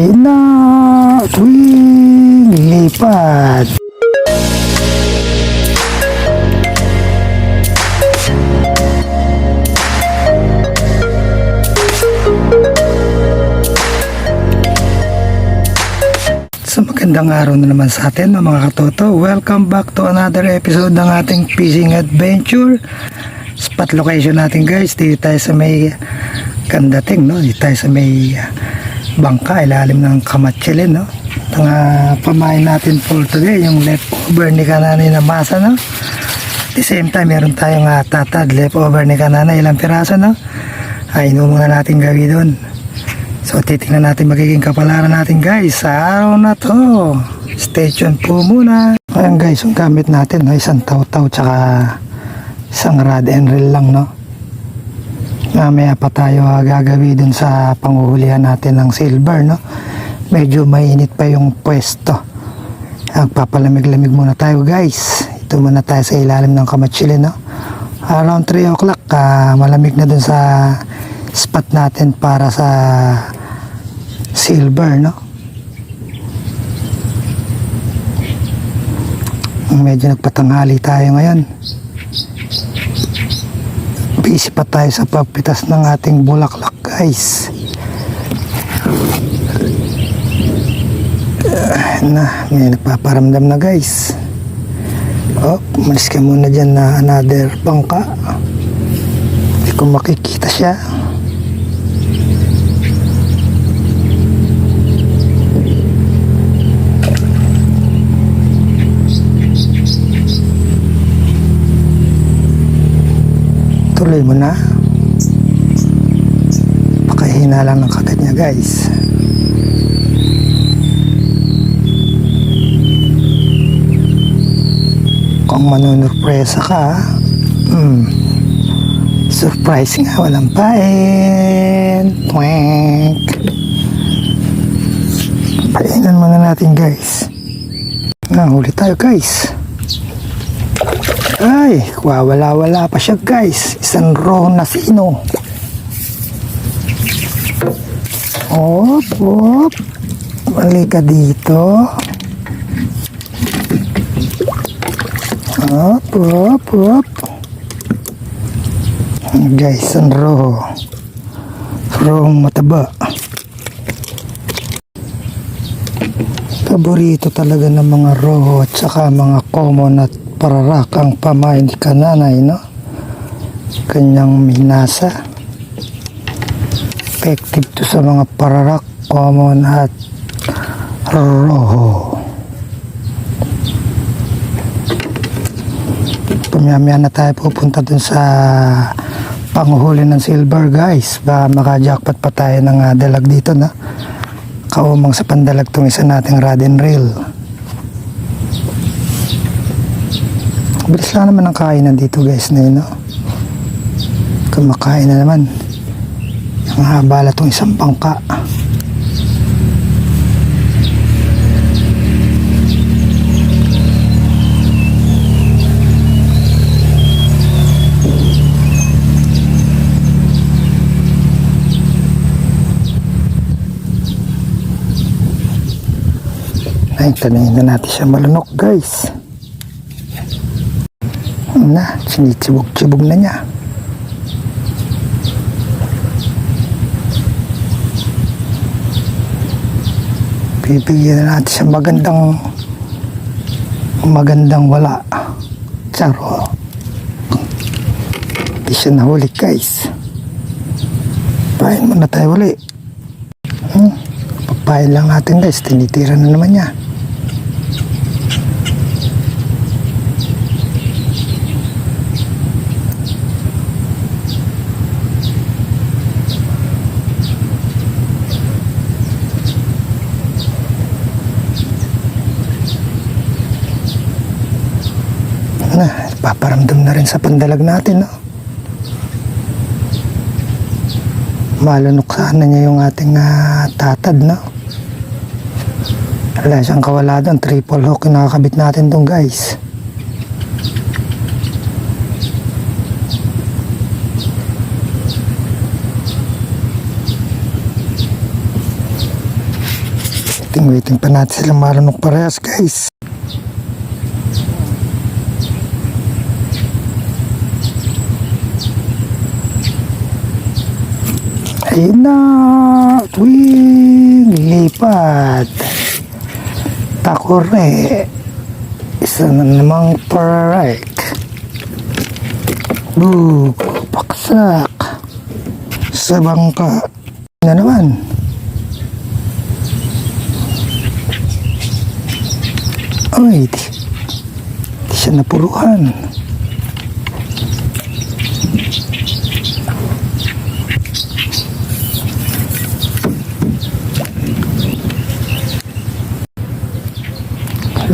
Kinatwing lipat. So magandang araw na naman sa atin mga katoto. Welcome back to another episode ng ating fishing adventure. Spot location natin guys. Dito tayo sa may kandating no. Dito tayo sa may uh, bangka ilalim ng kamatsili no. Ang uh, pamain natin for today yung leftover ni kananay na masa no. At the same time meron tayong uh, tatad leftover ni kananay ilang piraso no. Ay inumo na natin gawin doon. So titingnan natin magiging kapalaran natin guys sa araw na to. Stay tuned po muna. Ayan guys, yung gamit natin, no, isang taw-taw tsaka isang rod and reel lang no. Mamaya pa tayo ah, gagawi dun sa panguhulihan natin ng silver no. Medyo mainit pa yung pwesto. Magpapalamig-lamig muna tayo guys. Ito muna tayo sa ilalim ng kamatsili no. Around 3 o'clock, ah, malamig na dun sa spot natin para sa silver, no? Medyo nagpatanghali tayo ngayon. Busy pa tayo sa pagpitas ng ating bulaklak, guys. Ah, na, may nagpaparamdam na, guys. Oh, umalis ka muna dyan na another bangka. Hindi ko makikita siya. Tuloy mo na. Pakahina lang ng kagat niya guys. Kung manunurpresa ka, hmm, surprise nga, walang pain. Twink. Painan muna natin guys. Nahuli tayo guys. Ay, wawala-wala pa siya guys. Isang raw na sino. Op, op. Balik ka dito. Op, op, op. Guys, isang raw. Raw mataba. Paborito talaga ng mga roho at saka mga common at pararak ang pamain ni kananay, no? Kanyang minasa. Effective to sa mga pararak, common at roho. Pamiyamaya na tayo pupunta dun sa panghuli ng silver guys. Baka maka-jackpot pa tayo ng ah, dalag dito na. Kaumang sa pandalag tong isa nating rod and reel. Bilis lang naman ang kainan dito guys na yun, no? Kumakain na naman. Ang habala tong isang pangka. Ay, tanayin na natin siya malunok guys. Na, sinitsibog-tsibog na niya. Bibigyan na natin siya magandang magandang wala. Charo. Hindi siya nahuli guys. Pahin muna tayo uli. Hmm. Papahin lang natin guys. Tinitira na naman niya. Na, paparamdam na rin sa pandalag natin, no? Malunok sana niya yung ating ah, tatad, no? Wala siyang kawala doon. Triple hook yung nakakabit natin doon, guys. Waiting, waiting pa natin sila marunong parehas guys. Ayun na, twing, lipat. Takore, isa na namang pararek. Bug, paksak. Sa bangka. Na naman. Ay, di, di siya napuruhan.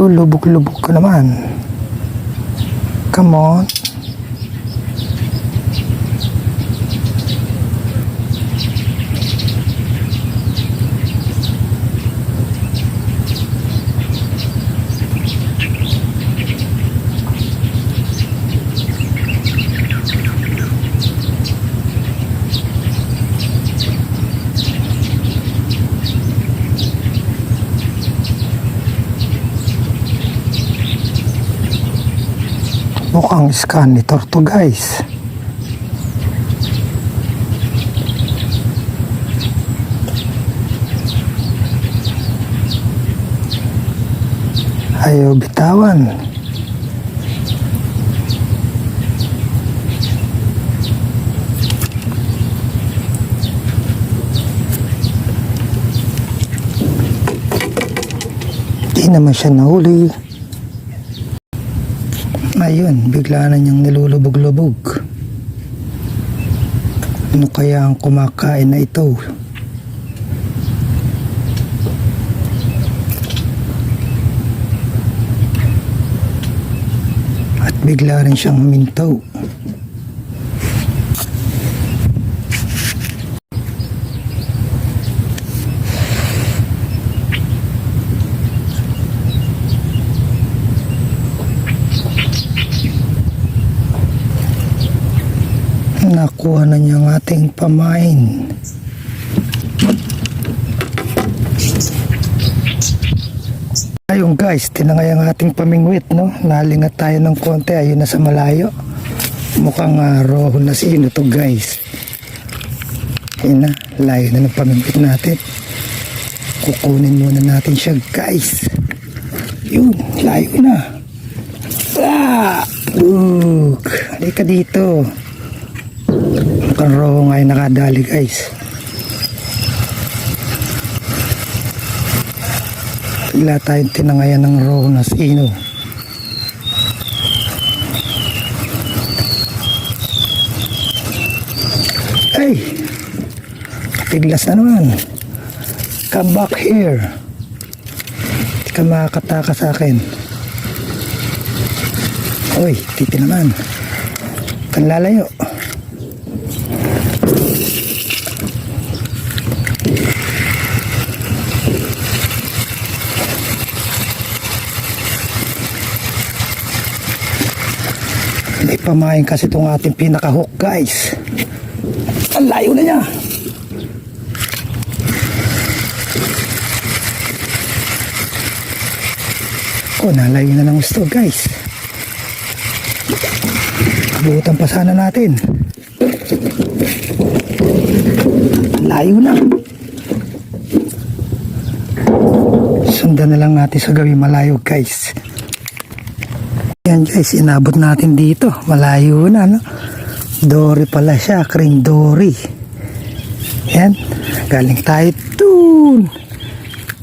Lulubog-lubog ka naman. Come on. Mukhang scan ni to guys. Ayaw bitawan. Di naman siya nahuli. Ayun, bigla na niyang nilulubog-lubog. Ano kaya ang kumakain na ito? At bigla rin siyang huminto. Nakuha na niya ang ating pamain. Ayun guys, tinangay ang ating pamingwit, no? Nalingat tayo ng konti, ayun na sa malayo. Mukhang uh, roho na sino to guys. Ayun na, layo na ng pamingwit natin. Kukunin muna natin siya guys. Yun, layo na. Ah! Look, halika dito. Mukhang roho nga yung nakadali guys. Bigla tayong tinangayan ng roho na sino. Ay! Tiglas na naman. Come back here. Hindi ka makakataka sa akin. Uy, titi naman. Kan lalayo. May pamain kasi itong ating pinaka-hook guys. Ang layo na niya. Oh, nalayo na ng gusto guys. Abutan pa sana natin. Layo na. Sundan na lang natin sa gawin malayo guys. Yan guys, inabot natin dito. Malayo na, no? Dory pala siya, Crane Dory. Yan, galing tayo dun.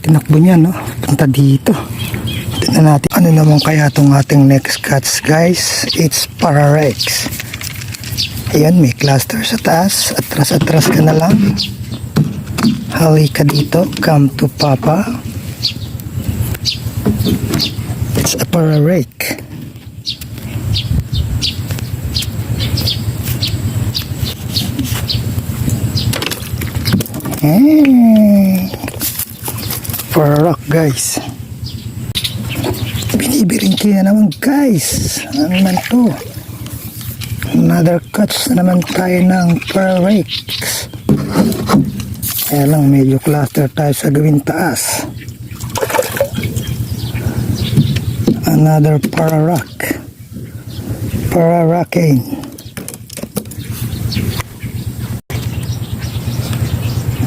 Tinakbo niya, no? Punta dito. Tignan natin. Ano naman kaya itong ating next catch, guys? It's Pararex. Ayan, may cluster sa taas. Atras-atras ka na lang. Hawi ka dito. Come to Papa. It's a Pararex. Hmm. For rock guys. Binibiringki na naman guys. Ano naman to? Another catch na naman tayo ng pearl rakes. Kaya lang medyo cluster tayo sa gawin taas. Another para rock. Para rocking.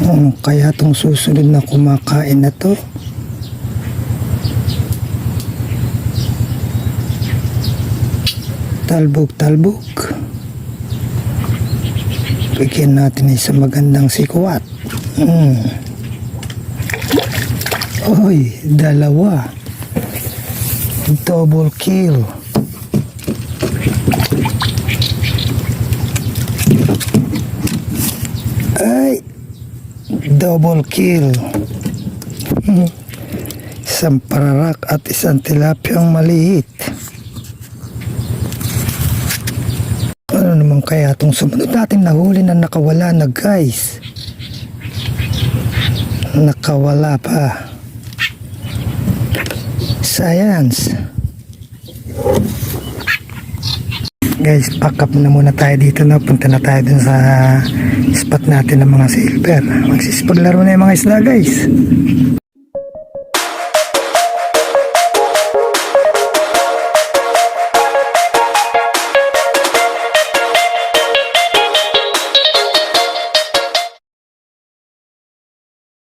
Ano kaya tong susunod na kumakain na to? Talbog, talbog. Bigyan natin isang magandang sikwat. Mm. Oy, dalawa. Double kill. Double kill. isang pararak at isang tilapyang maliit. Ano naman kaya itong sumunod natin nahuli na nakawala na guys? Nakawala pa. Science. Guys, pack up na muna tayo dito na. Punta na tayo dun sa spot natin ng mga silver. Magsisipaglaro na yung mga isla guys.